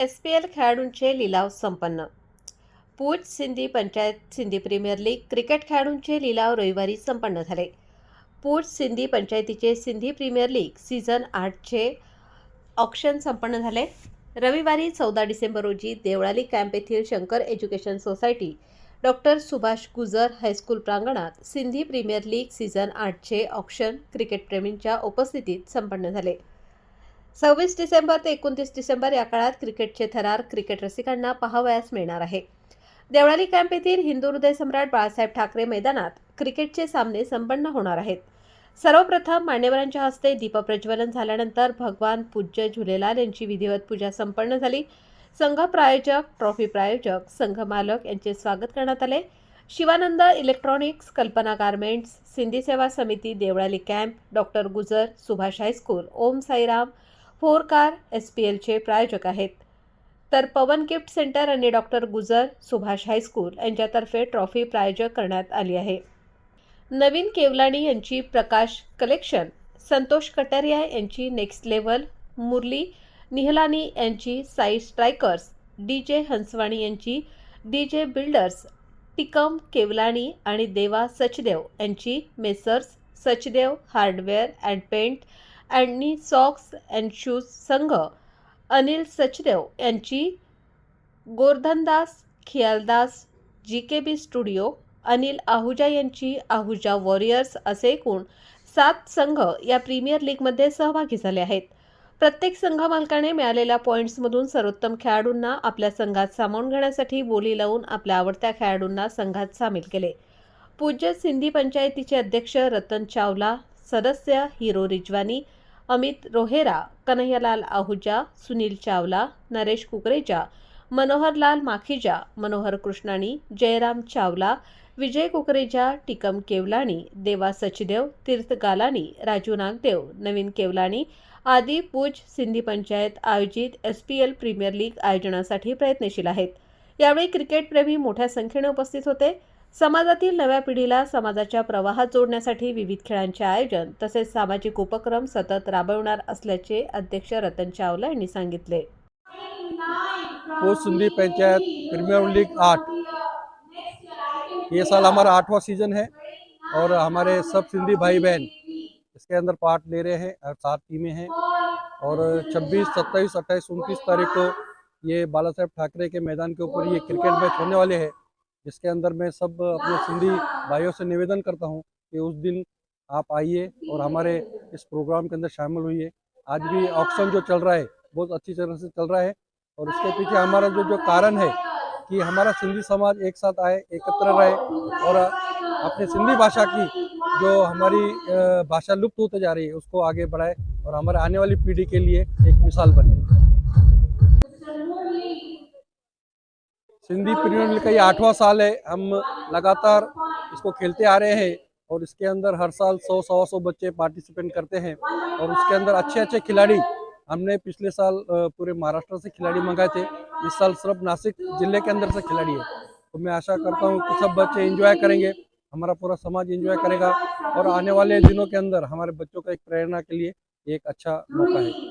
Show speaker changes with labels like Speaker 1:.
Speaker 1: S P L खेळाडूंचे लिलाव संपन्न. Pooj Sindhi panchayat Sindhi premier league cricket खेळाडूंचे लिलाव रविवारी संपन्न झाले. पूज सिंधी पंचायतीचे सिंधी प्रीमियर लीग सीझन आठचे ऑक्शन संपन्न झाले. रविवारी चौदा डिसेंबर रोजी देवळाली कॅम्प येथील Shankar education society doctor Subhash Gujar high school प्रांगणात सिंधी प्रीमियर लीग सीझन आठचे ऑक्शन क्रिकेटप्रेमींच्या उपस्थितीत संपन्न झाले. सव्वीस डिसेंबर ते एकोणतीस डिसेंबर या काळात क्रिकेटचे थरार क्रिकेट रसिकांना पाहावयास मिळणार आहे. देवळाली कॅम्प येथील हिंदू हृदय सम्राट बाळासाहेब ठाकरे मैदानात क्रिकेटचे सामने संपन्न होणार आहेत. सर्वप्रथम मान्यवरांच्या हस्ते दीपप्रज्वलन झाल्यानंतर भगवान पूज्य झुलेलाल यांची विधिवत पूजा संपन्न झाली. संघ प्रायोजक ट्रॉफी प्रायोजक संघ मालक यांचे स्वागत करण्यात आले. Shivanand electronics Kalpana garments Sindhi Seva Samiti Deolali camp doctor Gujar Subhash high school Om Sairam four car S P एलचे प्रायोजक आहेत. तर पवन गिफ्ट सेंटर आणि doctor Gujar Subhash high school यांच्यातर्फे ट्रॉफी प्रायोजक करण्यात आली आहे. नवीन केवलाणी यांची प्रकाश कलेक्शन संतोष कटारिया यांची नेक्स्ट लेवल मुरली निहलानी यांची साई स्ट्रायकर्स डी जे हंसवाणी यांची D J builders Tikam Kewlani आणि देवा सचदेव यांची messrs Sachdev hardware and paint अँडनी socks and shoes संघ अनिल सचदेव यांची Gordhandas Khiyaldas G K B studio Anil Ahuja यांची आहुजा वॉरियर्स असे एकूण सात संघ या प्रीमियर लीगमध्ये सहभागी झाले आहेत. प्रत्येक संघ मालकाने मिळालेल्या पॉईंट्समधून सर्वोत्तम खेळाडूंना आपल्या संघात सामावून घेण्यासाठी बोली लावून आपल्या आवडत्या खेळाडूंना संघात सामील केले. पूज्य सिंधी पंचायतीचे अध्यक्ष रतन चावला सदस्य हिरो रिजवानी अमित रोहेरा कन्हैयालाल आहुजा सुनील चावला नरेश कुकरेजा मनोहरलाल माखीजा मनोहर कृष्णाणी जयराम चावला विजय कुकरेजा टिकम केवलाणी देवा सचदेव तीर्थ गालाणी राजू नागदेव नवीन केवलाणी आदी पूज सिंधी पंचायत आयोजित S P L premier league आयोजनासाठी प्रयत्नशील आहेत. यावेळी क्रिकेटप्रेमी मोठ्या संख्येने उपस्थित होते. समाजातील नव्या पिढीला समाजाच्या प्रवाहात जोडण्यासाठी विविध खेळांचे आयोजन तसेच सामाजिक उपक्रम सतत राबवणार असल्याचे अध्यक्ष रतन चावला यांनी सांगितले.
Speaker 2: पोस्ट पंचायत प्रीमियर लीग आठ. ये साल हमारा आठवां सीज़न है और हमारे सब सिंधी भाई बहन इसके अंदर पार्ट ले रहे हैं और सात टीमें हैं और 26, 27, 28, उनतीस तारीख को ये बाला साहेब ठाकरे के मैदान के ऊपर ये क्रिकेट मैच होने वाले हैं। जिसके अंदर मैं सब अपने सिंधी भाइयों से निवेदन करता हूँ कि उस दिन आप आइए और हमारे इस प्रोग्राम के अंदर शामिल हुई आज भी ऑक्शन जो चल रहा है, बहुत अच्छी तरह से चल रहा है और इसके पीछे हमारा जो जो कारण है कि हमारा सिंधी समाज एक साथ आए, एकत्र रहे और अपने सिंधी भाषा की जो हमारी भाषा लुप्त होते जा रही है, उसको आगे बढ़ाए और हमारे आने वाली पीढ़ी के लिए एक मिसाल बने। सिंधी प्रीमियर लीग का ये आठवां साल है। हम लगातार इसको खेलते आ रहे हैं और इसके अंदर हर साल सौ, सवा सौ बच्चे पार्टिसिपेट करते हैं और उसके अंदर अच्छे अच्छे खिलाड़ी हमने पिछले साल पूरे महाराष्ट्र से खिलाड़ी मंगाए थे। इस साल सिर्फ़ नासिक ज़िले के अंदर से खिलाड़ी है। तो मैं आशा करता हूँ कि सब बच्चे इंजॉय करेंगे, हमारा पूरा समाज इंजॉय करेगा और आने वाले दिनों के अंदर हमारे बच्चों का एक प्रेरणा के लिए एक अच्छा मौका है।